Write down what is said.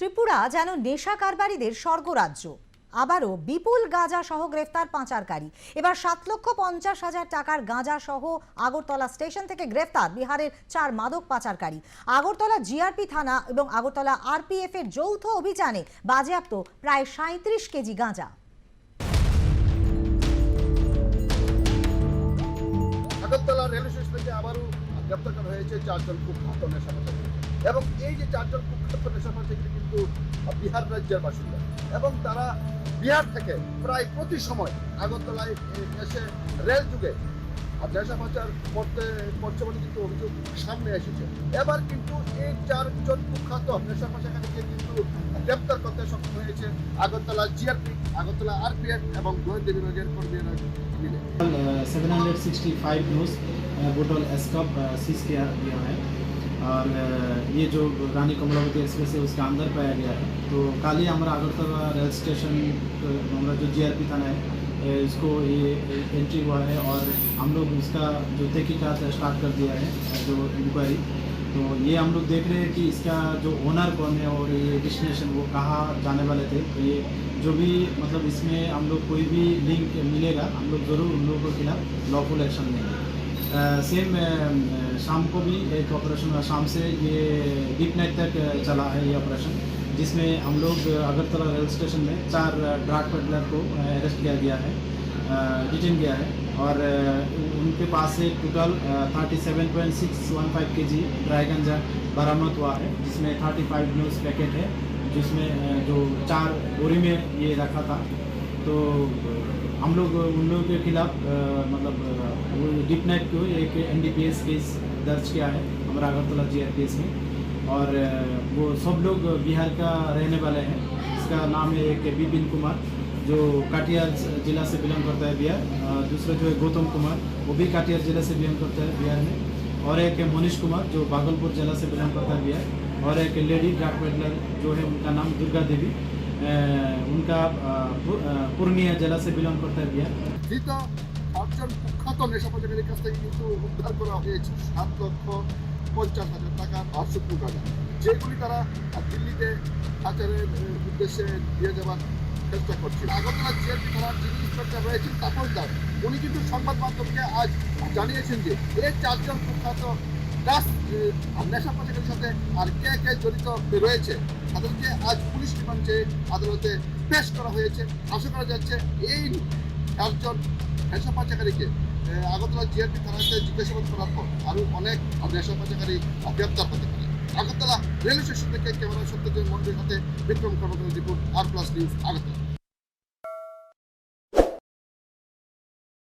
ত্রিপুরা যেন নেশা কারবারিদের স্বর্গরাজ্য। আবারও বিপুল গাঁজা সহ গ্রেফতার পাচারকারী। এবার সাত লক্ষ পঞ্চাশ হাজার টাকার গাঁজা সহ আগরতলা স্টেশন থেকে গ্রেফতার বিহারের চার মাদক পাচারকারী। আগরতলা জিআরপি থানা এবং আগরতলা আরপিএফ এর যৌথ অভিযানে বাজেয়াপ্ত প্রায় সাঁত্রিশ কেজি গাঁজা। আগরতলা রেল স্টেশন থেকে আবারও হয়েছে চারজন নেশাপাচারী এবং এই যে চারজন কুখ্যাত নেশাপাচারী কিন্তু বিহার রাজ্যের বাসিন্দা এবং তারা বিহার থেকে প্রায় প্রতি সময় আগরতলায় এ, এসে রেল যুগে আর নেশা পাচার করতে করছে বলে কিন্তু অভিযোগ সামনে এসেছে এবার কিন্তু এই চারজন কুখ্যাত নেশা পাচারকারীকে কিন্তু গ্রেপ্তার করতে সক্ষম হয়েছে আগরতলা জিআরপি আগরতলা আরপিএফ এবং গোয়েন্দা বিভাগের কর্মীরা মিলে seven hundred sixty five news bottle एस्कप seize किया गया है और ये जो रानी कमलावती एक्सप्रेस है, उसके अंदर पाया गया है। तो कल हमारा अगरतला रेल स्टेशन हमारा जो जीआरपी थाना है इसको ये एंट्री हुआ है और हम लोग इसका जो तहकीकात स्टार्ट कर दिया है जो इंक्वायरी तो ये हम लोग देख रहे हैं कि इसका जो ओनर कौन है और ये डेस्टिनेशन वो कहाँ जाने वाले थे। तो ये जो भी मतलब इसमें हम लोग कोई भी लिंक मिलेगा, हम लोग ज़रूर उन लोगों के खिलाफ लॉफुल एक्शन लेंगे। सेम शाम को भी एक ऑपरेशन शाम से ये डीप नाइट तक चला है ये ऑपरेशन जिसमें हम लोग अगरतला रेल स्टेशन में चार ड्राग पेडलर को अरेस्ट किया गया है डिटेन किया है। और उनके पास से total thirty seven point six one five K G dry गंजा बरामद हुआ है, जिसमें थर्टी फाइव न्यूज़ पैकेट है, जिसमें जो चार, बोरी में ये रखा था। तो हम लोग, उन लोगों के खिलाफ मतलब डीप नाइट को एक एनडीपीएस केस दर्ज किया है, हमारा अगरतला जीआरपीएस में। और वो सब लोग बिहार का रहने वाले हैं। इसका नाम है एक बिपिन कुमार, जो काटियार जिला से बिलोंग करता है बिहार। दूसरा जो है गौतम कुमार, वो भी काटियार जिला से बिलोंग करता है बिहार में। और एक है मोनिश कुमार, जो भागलपुर जिला से बिलोंग करता है बिहार। और एक लेडी पेडलर, जो है उनका नाम दुर्गा देवी। उनका अ, पु- अ, पूर्णिया जिला से बिलोंग करता है बिहार ধৃত পাঁচজন কুখ্যাত নেশাপাচারীর কাছ থেকে কিন্তু উদ্ধার করা হয়েছে সাত লক্ষ পঞ্চাশ হাজার টাকার আটষট্টি টাকা যেগুলি তারা দিল্লিতে পাচারের আহ, উদ্দেশ্যে দিয়ে যাওয়ার চেষ্টা করছে আগরতলা জিআরপি থানার যিনি ইন্সপেক্টর রয়েছেন তাপস দাস উনি কিন্তু সংবাদ মাধ্যমকে আজ জানিয়েছেন যে এই চারজন কুখ্যাত দাস আহ, নেশা পাচারের সাথে আর কে কে জড়িত রয়েছে তাদেরকে আজ পুলিশ রিমান্ডে আদালতে পেশ করা হয়েছে, আশা করা যাচ্ছে এই চারজন নেশা পাচারকারীকে আগরতলা জিআরপি থানাতে জিজ্ঞাসাবাদ করার পর আরও অনেক নেশা পাচারকারী গ্রেপ্তার হতে পারে। আগরতলা রেল স্টেশন থেকে ক্যামেরা সত্যজিৎ মন্ডলের সাথে Bikram কর্মকারী report, R plus news Agartala.